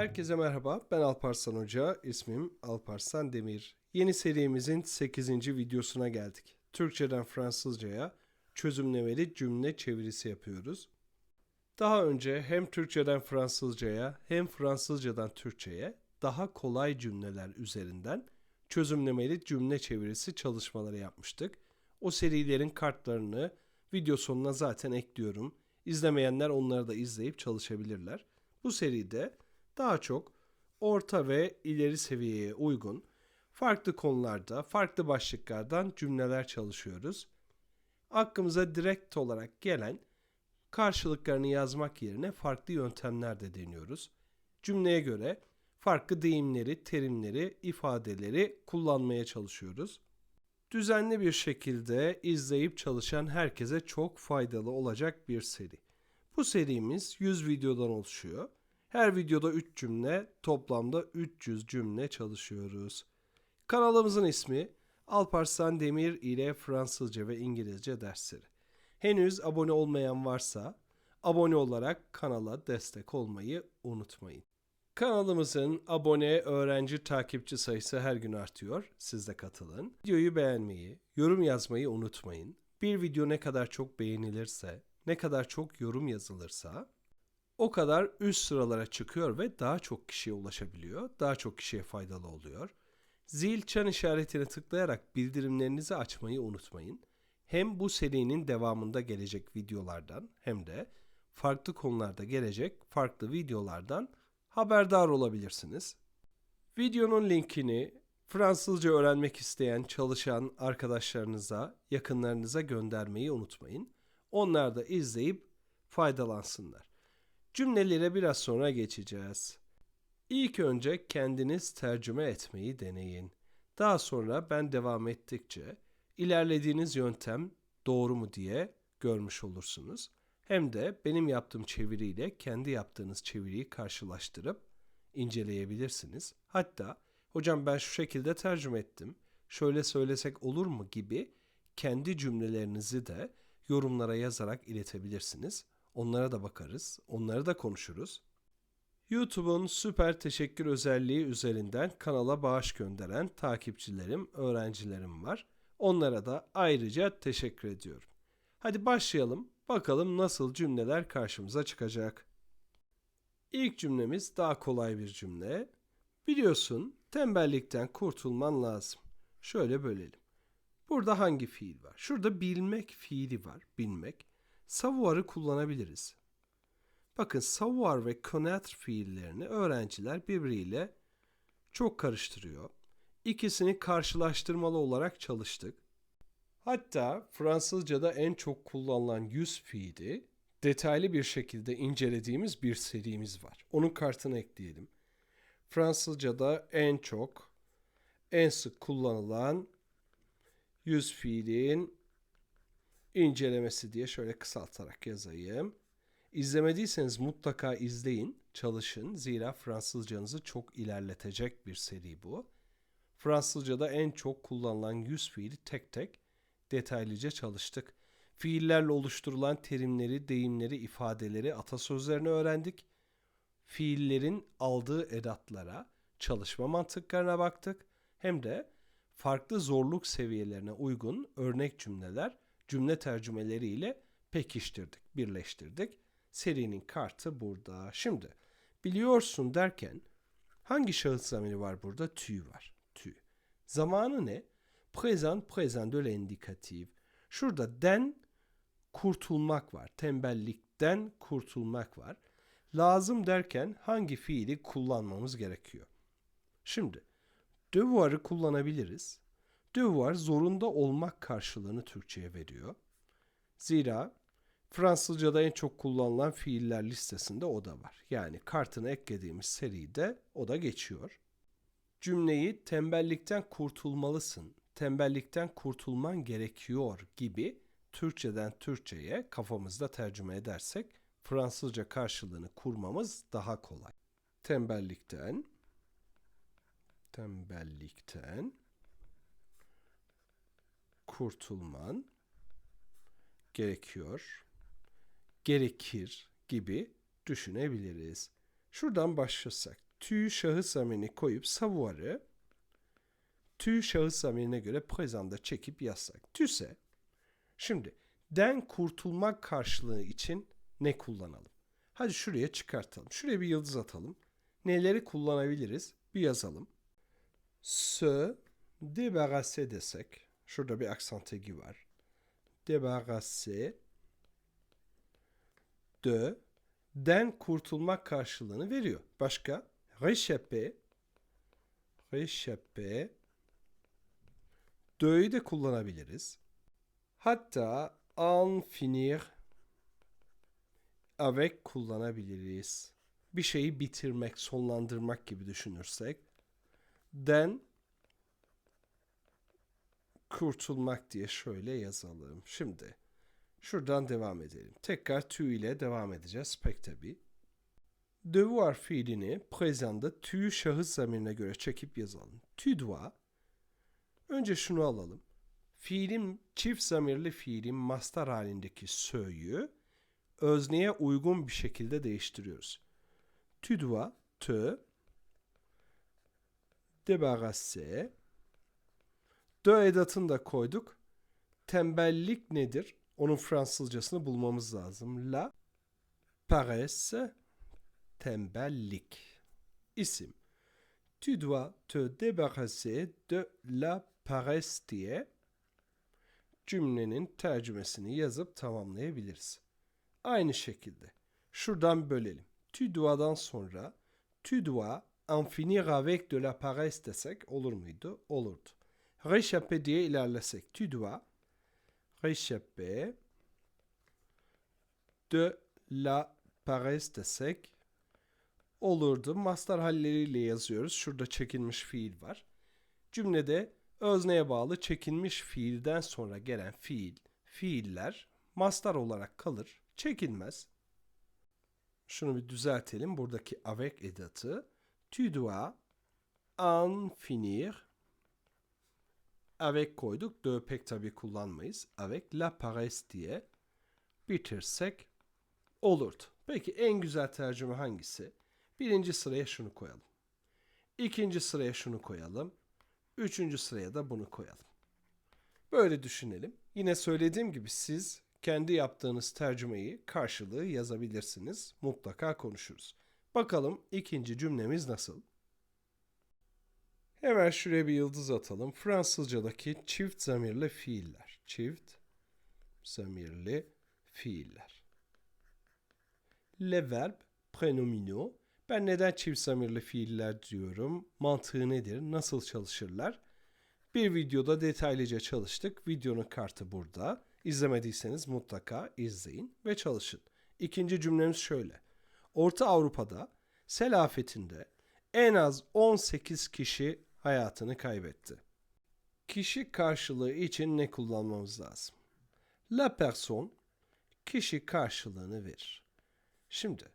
Herkese merhaba, ben Alparslan Hoca, ismim Alparslan Demir. Yeni serimizin 8. videosuna geldik. Türkçeden Fransızcaya çözümlemeli cümle çevirisi yapıyoruz. Daha önce hem Türkçeden Fransızcaya hem Fransızcadan Türkçeye daha kolay cümleler üzerinden çözümlemeli cümle çevirisi çalışmaları yapmıştık. O serilerin kartlarını video sonuna zaten ekliyorum. İzlemeyenler onları da izleyip çalışabilirler. Bu seride daha çok orta ve ileri seviyeye uygun farklı konularda, farklı başlıklardan cümleler çalışıyoruz. Aklımıza direkt olarak gelen karşılıklarını yazmak yerine farklı yöntemler de deniyoruz. Cümleye göre farklı deyimleri, terimleri, ifadeleri kullanmaya çalışıyoruz. Düzenli bir şekilde izleyip çalışan herkese çok faydalı olacak bir seri. Bu serimiz 100 videodan oluşuyor. Her videoda 3 cümle, toplamda 300 cümle çalışıyoruz. Kanalımızın ismi Alparslan Demir ile Fransızca ve İngilizce dersleri. Henüz abone olmayan varsa abone olarak kanala destek olmayı unutmayın. Kanalımızın abone, öğrenci, takipçi sayısı her gün artıyor. Siz de katılın. Videoyu beğenmeyi, yorum yazmayı unutmayın. Bir video ne kadar çok beğenilirse, ne kadar çok yorum yazılırsa o kadar üst sıralara çıkıyor ve daha çok kişiye ulaşabiliyor. Daha çok kişiye faydalı oluyor. Zil çan işaretine tıklayarak bildirimlerinizi açmayı unutmayın. Hem bu serinin devamında gelecek videolardan hem de farklı konularda gelecek farklı videolardan haberdar olabilirsiniz. Videonun linkini Fransızca öğrenmek isteyen çalışan arkadaşlarınıza, yakınlarınıza göndermeyi unutmayın. Onlar da izleyip faydalansınlar. Cümlelere biraz sonra geçeceğiz. İlk önce kendiniz tercüme etmeyi deneyin. Daha sonra ben devam ettikçe ilerlediğiniz yöntem doğru mu diye görmüş olursunuz. Hem de benim yaptığım çeviriyle kendi yaptığınız çeviriyi karşılaştırıp inceleyebilirsiniz. Hatta hocam ben şu şekilde tercüme ettim. Şöyle söylesek olur mu gibi kendi cümlelerinizi de yorumlara yazarak iletebilirsiniz. Onlara da bakarız, onları da konuşuruz. YouTube'un süper teşekkür özelliği üzerinden kanala bağış gönderen takipçilerim, öğrencilerim var. Onlara da ayrıca teşekkür ediyorum. Hadi başlayalım. Bakalım nasıl cümleler karşımıza çıkacak. İlk cümlemiz daha kolay bir cümle. Biliyorsun tembellikten kurtulman lazım. Şöyle bölelim. Burada hangi fiil var? Şurada bilmek fiili var. Bilmek. Savoir'ı kullanabiliriz. Bakın savoir ve connaître fiillerini öğrenciler birbiriyle çok karıştırıyor. İkisini karşılaştırmalı olarak çalıştık. Hatta Fransızca'da en çok kullanılan yüz fiili detaylı bir şekilde incelediğimiz bir serimiz var. Onun kartını ekleyelim. Fransızca'da en çok, en sık kullanılan yüz fiilin incelemesi diye şöyle kısaltarak yazayım. İzlemediyseniz mutlaka izleyin, çalışın. Zira Fransızcanızı çok ilerletecek bir seri bu. Fransızca'da en çok kullanılan yüz fiili tek tek detaylıca çalıştık. Fiillerle oluşturulan terimleri, deyimleri, ifadeleri, atasözlerini öğrendik. Fiillerin aldığı edatlara, çalışma mantıklarına baktık. Hem de farklı zorluk seviyelerine uygun örnek cümleler, cümle tercümeleriyle pekiştirdik, birleştirdik. Serinin kartı burada. Şimdi biliyorsun derken hangi şahıs zamiri var burada? Tü var. Tü. Zamanı ne? Présent, présent de l'indikatif. Şurada den kurtulmak var. Tembellikten kurtulmak var. Lazım derken hangi fiili kullanmamız gerekiyor? Şimdi devoir'ı kullanabiliriz. Devoir zorunda olmak karşılığını Türkçe'ye veriyor. Zira Fransızca'da en çok kullanılan fiiller listesinde o da var. Yani kartını eklediğimiz seride o da geçiyor. Cümleyi tembellikten kurtulmalısın, tembellikten kurtulman gerekiyor gibi Türkçeden Türkçe'ye kafamızda tercüme edersek Fransızca karşılığını kurmamız daha kolay. Tembellikten tembellikten kurtulman gerekiyor, gerekir gibi düşünebiliriz. Şuradan başlasak. tü şahıs zamirini koyup savuarı tü şahıs zamirine göre prezanda çekip yazsak. Tüse. Şimdi den kurtulmak karşılığı için ne kullanalım? Hadi şuraya çıkartalım. Şuraya bir yıldız atalım. Neleri kullanabiliriz? Bir yazalım. Se débarrasser desek. Şurada bir aksan tagi var. Débarrasser de den kurtulmak karşılığını veriyor. Başka? Réchapper réchapper de'yi de kullanabiliriz. Hatta en finir avec kullanabiliriz. Bir şeyi bitirmek, sonlandırmak gibi düşünürsek. Den kurtulmak diye şöyle yazalım. Şimdi şuradan devam edelim. Tekrar tü ile devam edeceğiz pek tabi. Devoir fiilini présent'da tü şahıs zamirine göre çekip yazalım. Tu dois. Önce şunu alalım. Fiilin çift zamirli fiilin mastar halindeki sö'yü özneye uygun bir şekilde değiştiriyoruz. Tu dois te débarrasser de edatını da koyduk. Tembellik nedir? Onun Fransızcasını bulmamız lazım. La paresse tembellik. İsim. Tu dois te débarrasser de la paresse diye cümlenin tercümesini yazıp tamamlayabiliriz. Aynı şekilde şuradan bölelim. Tu dois'dan sonra tu dois en finir avec de la paresse desek olur muydu? Olurdu. Réchapper diye ilerlesek. Tu dois réchapper de la paresse desek olurdu. Mastar halleriyle yazıyoruz. Şurada çekilmiş fiil var. Cümlede özneye bağlı çekilmiş fiilden sonra gelen fiil, fiiller mastar olarak kalır. Çekilmez. Şunu bir düzeltelim. Buradaki avec edatı tu dois en finir avec koyduk. De pek tabii kullanmayız. Avec la paresse diye bitirsek olurdu. Peki en güzel tercüme hangisi? Birinci sıraya şunu koyalım. İkinci sıraya şunu koyalım. Üçüncü sıraya da bunu koyalım. Böyle düşünelim. Yine söylediğim gibi siz kendi yaptığınız tercümeyi karşılığı yazabilirsiniz. Mutlaka konuşuruz. Bakalım ikinci cümlemiz nasıl? Hemen şuraya bir yıldız atalım. Fransızcadaki çift zamirli fiiller. Çift zamirli fiiller. Le verbe prénominaux. Ben neden çift zamirli fiiller diyorum? Mantığı nedir? Nasıl çalışırlar? Bir videoda detaylıca çalıştık. Videonun kartı burada. İzlemediyseniz mutlaka izleyin ve çalışın. İkinci cümlemiz şöyle. Orta Avrupa'da sel afetinde en az 18 kişi hayatını kaybetti. Kişi karşılığı için ne kullanmamız lazım? La personne kişi karşılığını verir. Şimdi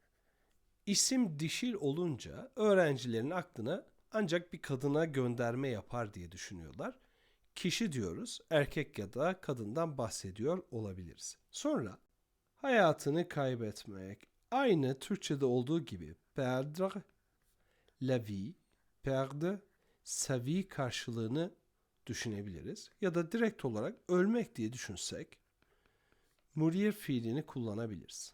isim dişil olunca öğrencilerin aklına ancak bir kadına gönderme yapar diye düşünüyorlar. Kişi diyoruz, erkek ya da kadından bahsediyor olabiliriz. Sonra hayatını kaybetmek aynı Türkçede olduğu gibi perdre la vie, perdre sa vie karşılığını düşünebiliriz. Ya da direkt olarak ölmek diye düşünsek mourir fiilini kullanabiliriz.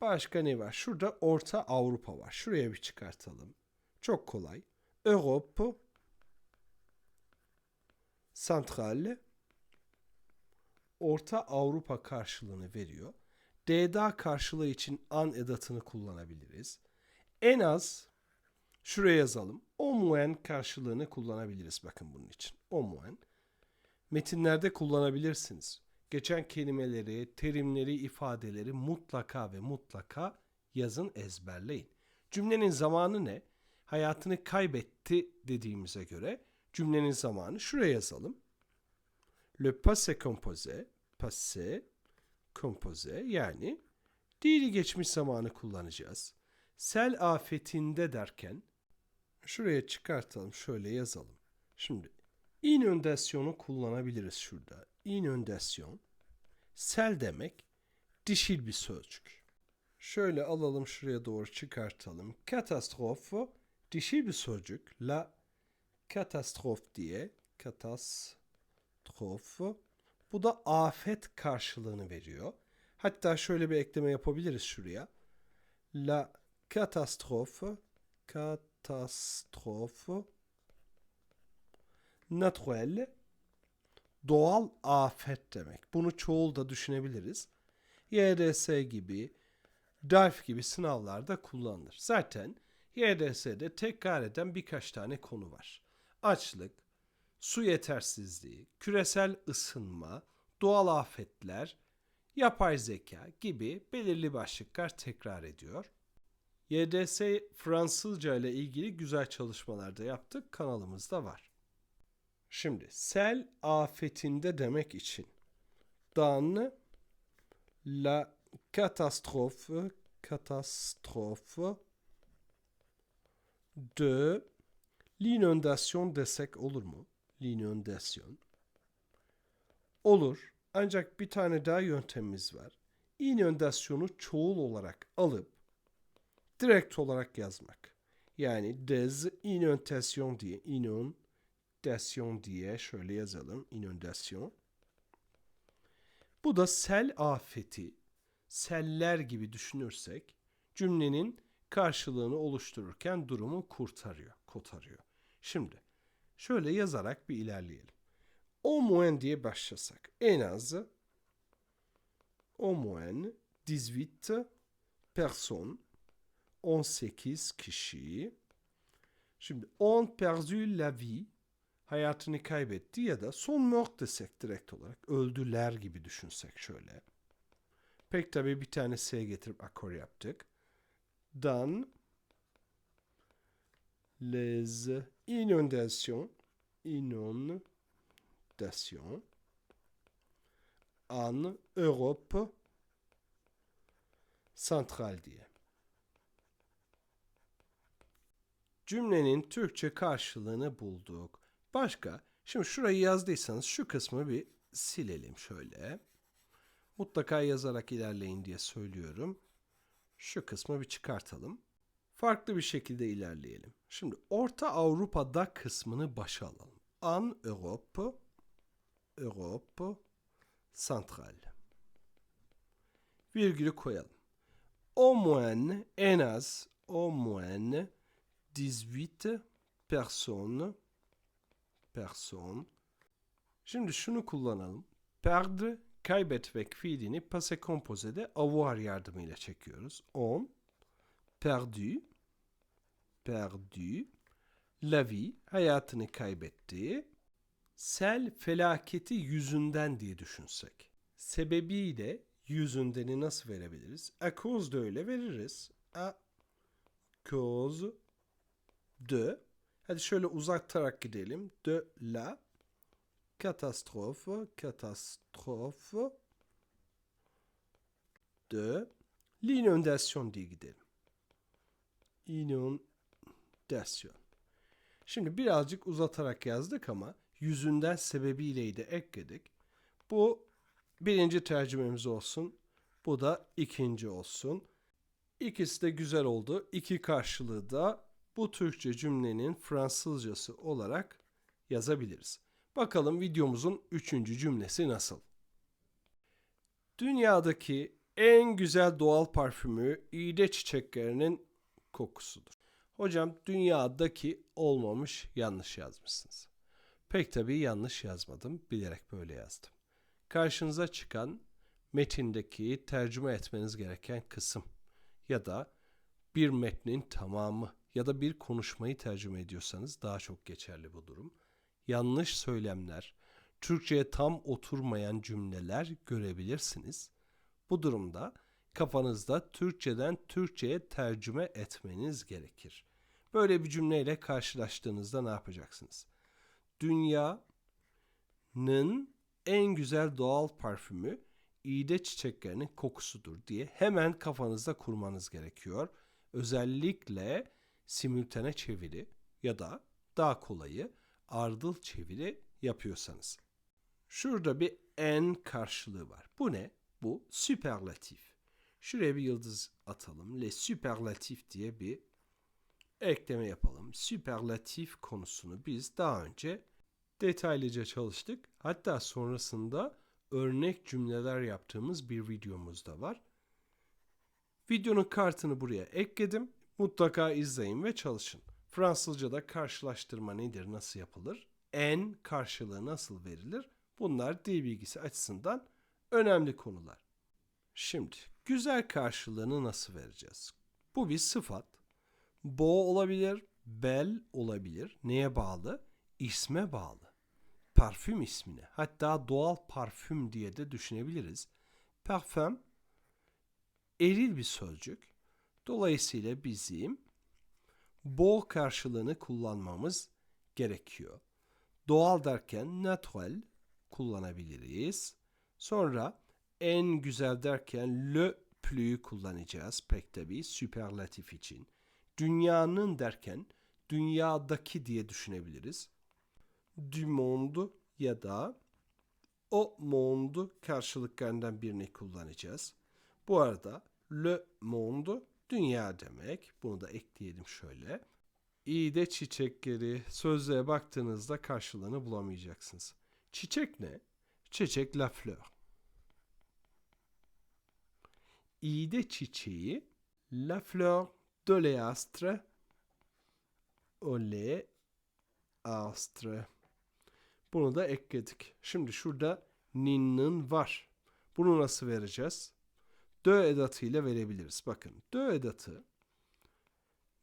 Başka ne var? Şurada Orta Avrupa var. Şuraya bir çıkartalım. Çok kolay. Europe Central Orta Avrupa karşılığını veriyor. DDA karşılığı için an edatını kullanabiliriz. En az şuraya yazalım. Omuen karşılığını kullanabiliriz bakın bunun için. Omuen. Metinlerde kullanabilirsiniz. Geçen kelimeleri, terimleri, ifadeleri mutlaka ve mutlaka yazın ezberleyin. Cümlenin zamanı ne? Hayatını kaybetti dediğimize göre cümlenin zamanı şuraya yazalım. Le passé composé, passé composé yani dili geçmiş zamanı kullanacağız. Sel afetinde derken şuraya çıkartalım, şöyle yazalım. Şimdi inundasyonu kullanabiliriz şurada. Inundasyon sel demek dişil bir sözcük. Şöyle alalım şuraya doğru çıkartalım. Katastrofe dişi bir sözcük. La katastrof diye. Katastrofe. Bu da afet karşılığını veriyor. Hatta şöyle bir ekleme yapabiliriz şuraya. La catastrophe catastrophe naturelle doğal afet demek. Bunu çoğul da düşünebiliriz. YDS gibi, DALF gibi sınavlarda kullanılır. Zaten YDS'de tekrar eden birkaç tane konu var. Açlık, su yetersizliği, küresel ısınma, doğal afetler, yapay zeka gibi belirli başlıklar tekrar ediyor. YDS Fransızca ile ilgili güzel çalışmalar da yaptık. Kanalımızda var. Şimdi sel afetinde demek için dans la catastrophe catastrophe de l'inondation desek olur mu? L'inondation. Olur. Ancak bir tane daha yöntemimiz var. İnöndasyonu çoğul olarak alıp direkt olarak yazmak. Yani des inondasyon diye inondasyon diye şöyle yazalım. inondasyon. Bu da sel afeti, seller gibi düşünürsek cümlenin karşılığını oluştururken durumu kurtarıyor, kotarıyor. Şimdi şöyle yazarak bir ilerleyelim. Au moins diye başlasak en az au moins 18 personnes 18 kişi şimdi on perdu la vie hayatını kaybetti ya da son mort desek direkt olarak öldüler gibi düşünsek şöyle. Pek tabi bir tane S getirip akor yaptık. Dan les inondations inondation en Europe centrale diye. Cümlenin Türkçe karşılığını bulduk. Başka, şimdi şurayı yazdıysanız şu kısmı bir silelim şöyle. Mutlaka yazarak ilerleyin diye söylüyorum. Şu kısmı bir çıkartalım. Farklı bir şekilde ilerleyelim. Şimdi Orta Avrupa'da kısmını başa alalım. En Europe, Europe centrale. Virgülü koyalım. Au moins, en az, au moins 18 personnes person. Şimdi şunu kullanalım. Perdre kaybetmek fiilini passé composé'de avoir yardımıyla çekiyoruz. On perdu perdu la vie hayatını kaybetti. Sel felaketi yüzünden diye düşünsek. Sebebiyle yüzündeni nasıl verebiliriz? A cause de öyle veririz. A cause de Hadi şöyle uzaktarak gidelim. De la catastrophe, catastrophe de l'inondation diye gidelim. Inondasyon. Şimdi birazcık uzatarak yazdık ama yüzünden sebebiyle de ekledik. Bu birinci tercümemiz olsun. Bu da ikinci olsun. İkisi de güzel oldu. İki karşılığı da bu Türkçe cümlenin Fransızcası olarak yazabiliriz. Bakalım videomuzun üçüncü cümlesi nasıl? Dünyadaki en güzel doğal parfümü iğde çiçeklerinin kokusudur. Hocam dünyadaki olmamış yanlış yazmışsınız. Pek tabii yanlış yazmadım. Bilerek böyle yazdım. Karşınıza çıkan metindeki tercüme etmeniz gereken kısım ya da bir metnin tamamı ya da bir konuşmayı tercüme ediyorsanız daha çok geçerli bu durum. Yanlış söylemler, Türkçe'ye tam oturmayan cümleler görebilirsiniz. Bu durumda kafanızda Türkçeden Türkçe'ye tercüme etmeniz gerekir. Böyle bir cümleyle karşılaştığınızda ne yapacaksınız? Dünyanın en güzel doğal parfümü iğde çiçeklerinin kokusudur diye hemen kafanızda kurmanız gerekiyor. Özellikle simültene çeviri ya da daha kolayı ardıl çeviri yapıyorsanız. Şurada bir en karşılığı var. Bu ne? Bu süperlatif. Şuraya bir yıldız atalım. Les superlatif diye bir ekleme yapalım. Süperlatif konusunu biz daha önce detaylıca çalıştık. Hatta sonrasında örnek cümleler yaptığımız bir videomuz da var. Videonun kartını buraya ekledim. Mutlaka izleyin ve çalışın. Fransızca'da karşılaştırma nedir, nasıl yapılır? En karşılığı nasıl verilir? Bunlar dil bilgisi açısından önemli konular. Şimdi güzel karşılığını nasıl vereceğiz? Bu bir sıfat. Bo olabilir, bel olabilir. Neye bağlı? İsme bağlı. Parfüm ismine. Hatta doğal parfüm diye de düşünebiliriz. Parfüm eril bir sözcük. Dolayısıyla bizim bo karşılığını kullanmamız gerekiyor. Doğal derken natural kullanabiliriz. Sonra en güzel derken le plus kullanacağız pek tabii süperlatif için. Dünyanın derken dünyadaki diye düşünebiliriz. Du monde ya da o monde karşılıklarından birini kullanacağız. Bu arada le monde dünya demek. Bunu da ekleyelim şöyle. İyi de çiçekleri sözlüğe baktığınızda karşılığını bulamayacaksınız. Çiçek ne? Çiçek la fleur. İyi de çiçeği la fleur de l'astre oleastre. Bunu da ekledik. Şimdi şurada nin'nin var. Bunu nasıl vereceğiz? Dö edatı ile verebiliriz. Bakın dö edatı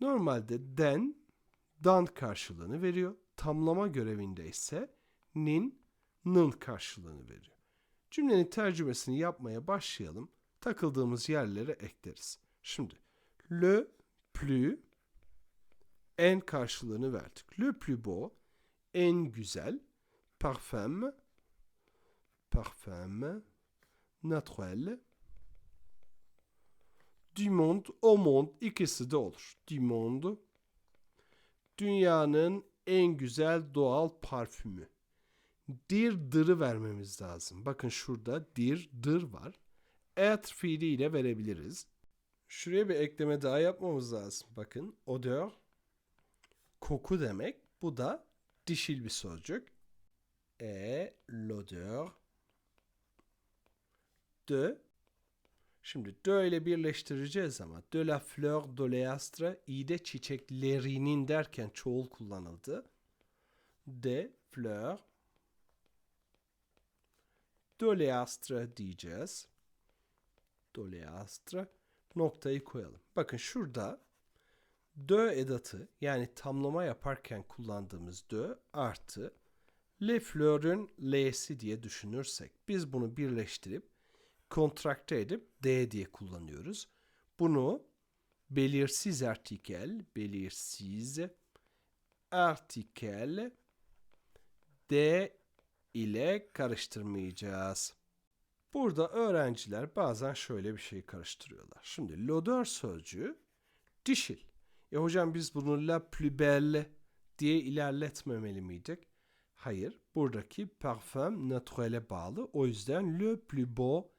normalde den, dan karşılığını veriyor. Tamlama görevinde ise nin, nın karşılığını veriyor. Cümlenin tercümesini yapmaya başlayalım. Takıldığımız yerlere ekleriz. Şimdi le plus en karşılığını verdik. Le plus beau en güzel parfüm parfüm naturel du monde au monde ikisi de olur. Du monde dünyanın en güzel doğal parfümü. Dir dırı vermemiz lazım. Bakın şurada dir dır var. Et fiiliyle verebiliriz. Şuraya bir ekleme daha yapmamız lazım. Bakın odeur koku demek. Bu da dişil bir sözcük. E l'odeur de Şimdi de ile birleştireceğiz ama de la fleur d'oléastre iyi de çiçeklerinin derken çoğul kullanıldı. De fleur d'oléastre diyeceğiz. D'oléastre noktayı koyalım. Bakın şurada de edatı yani tamlama yaparken kullandığımız de artı le fleur'ün l'si diye düşünürsek biz bunu birleştirip kontrakte edip D diye kullanıyoruz. Bunu belirsiz artikel, belirsiz artikel D ile karıştırmayacağız. Burada öğrenciler bazen şöyle bir şey karıştırıyorlar. Şimdi l'odeur sözcüğü dişil. E hocam biz bunu la plus belle diye ilerletmemeli miydik? Hayır. Buradaki parfüm naturele bağlı. O yüzden le plus beau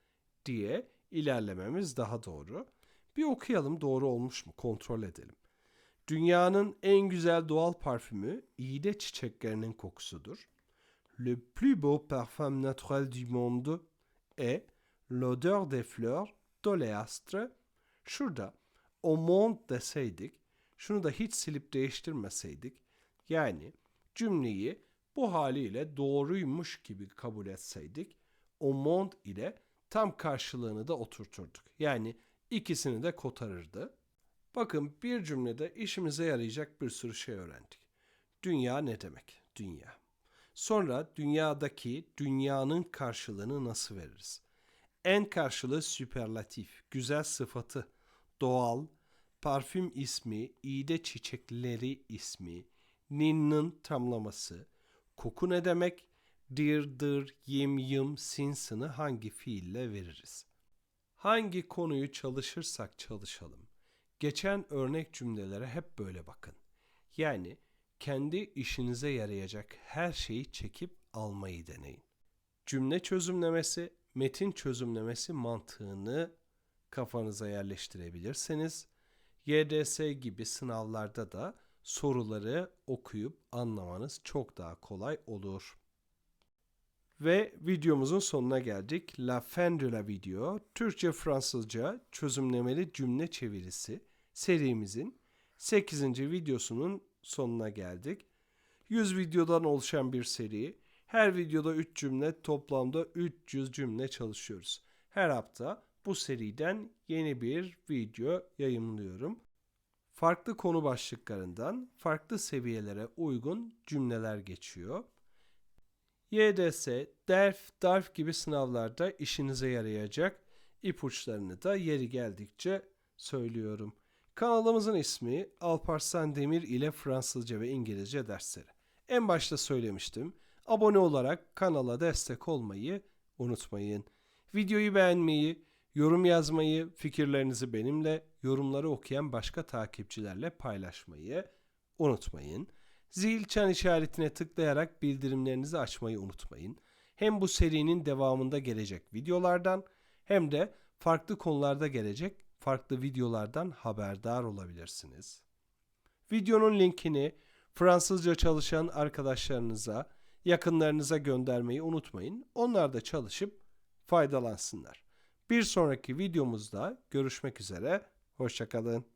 diye ilerlememiz daha doğru. Bir okuyalım doğru olmuş mu kontrol edelim. Dünyanın en güzel doğal parfümü iğde çiçeklerinin kokusudur. Le plus beau parfum naturel du monde est l'odeur des fleurs d'oléastre. Şurada au monde deseydik, şunu da hiç silip değiştirmeseydik, yani cümleyi bu haliyle doğruymuş gibi kabul etseydik, au monde ile tam karşılığını da oturturduk. Yani ikisini de kotarırdı. Bakın bir cümlede işimize yarayacak bir sürü şey öğrendik. Dünya ne demek? Dünya. Sonra dünyadaki dünyanın karşılığını nasıl veririz? En karşılığı süperlatif, güzel sıfatı, doğal, parfüm ismi, iğde çiçekleri ismi, ninnin tamlaması, koku ne demek? Dir, dır, yim, yım, sinsini hangi fiille veririz? Hangi konuyu çalışırsak çalışalım. Geçen örnek cümlelere hep böyle bakın. Yani kendi işinize yarayacak her şeyi çekip almayı deneyin. Cümle çözümlemesi, metin çözümlemesi mantığını kafanıza yerleştirebilirsiniz. YDS gibi sınavlarda da soruları okuyup anlamanız çok daha kolay olur. Ve videomuzun sonuna geldik. La fin de la video, Türkçe-Fransızca çözümlemeli cümle çevirisi serimizin 8. videosunun sonuna geldik. 100 videodan oluşan bir seri. Her videoda 3 cümle, toplamda 300 cümle çalışıyoruz. Her hafta bu seriden yeni bir video yayınlıyorum. Farklı konu başlıklarından farklı seviyelere uygun cümleler geçiyor. YDS, DERF, DARF gibi sınavlarda işinize yarayacak ipuçlarını da yeri geldikçe söylüyorum. Kanalımızın ismi Alparslan Demir ile Fransızca ve İngilizce dersleri. En başta söylemiştim. Abone olarak kanala destek olmayı unutmayın. Videoyu beğenmeyi, yorum yazmayı, fikirlerinizi benimle, yorumları okuyan başka takipçilerle paylaşmayı unutmayın. Zil çan işaretine tıklayarak bildirimlerinizi açmayı unutmayın. Hem bu serinin devamında gelecek videolardan hem de farklı konularda gelecek farklı videolardan haberdar olabilirsiniz. Videonun linkini Fransızca çalışan arkadaşlarınıza, yakınlarınıza göndermeyi unutmayın. Onlar da çalışıp faydalansınlar. Bir sonraki videomuzda görüşmek üzere. Hoşçakalın.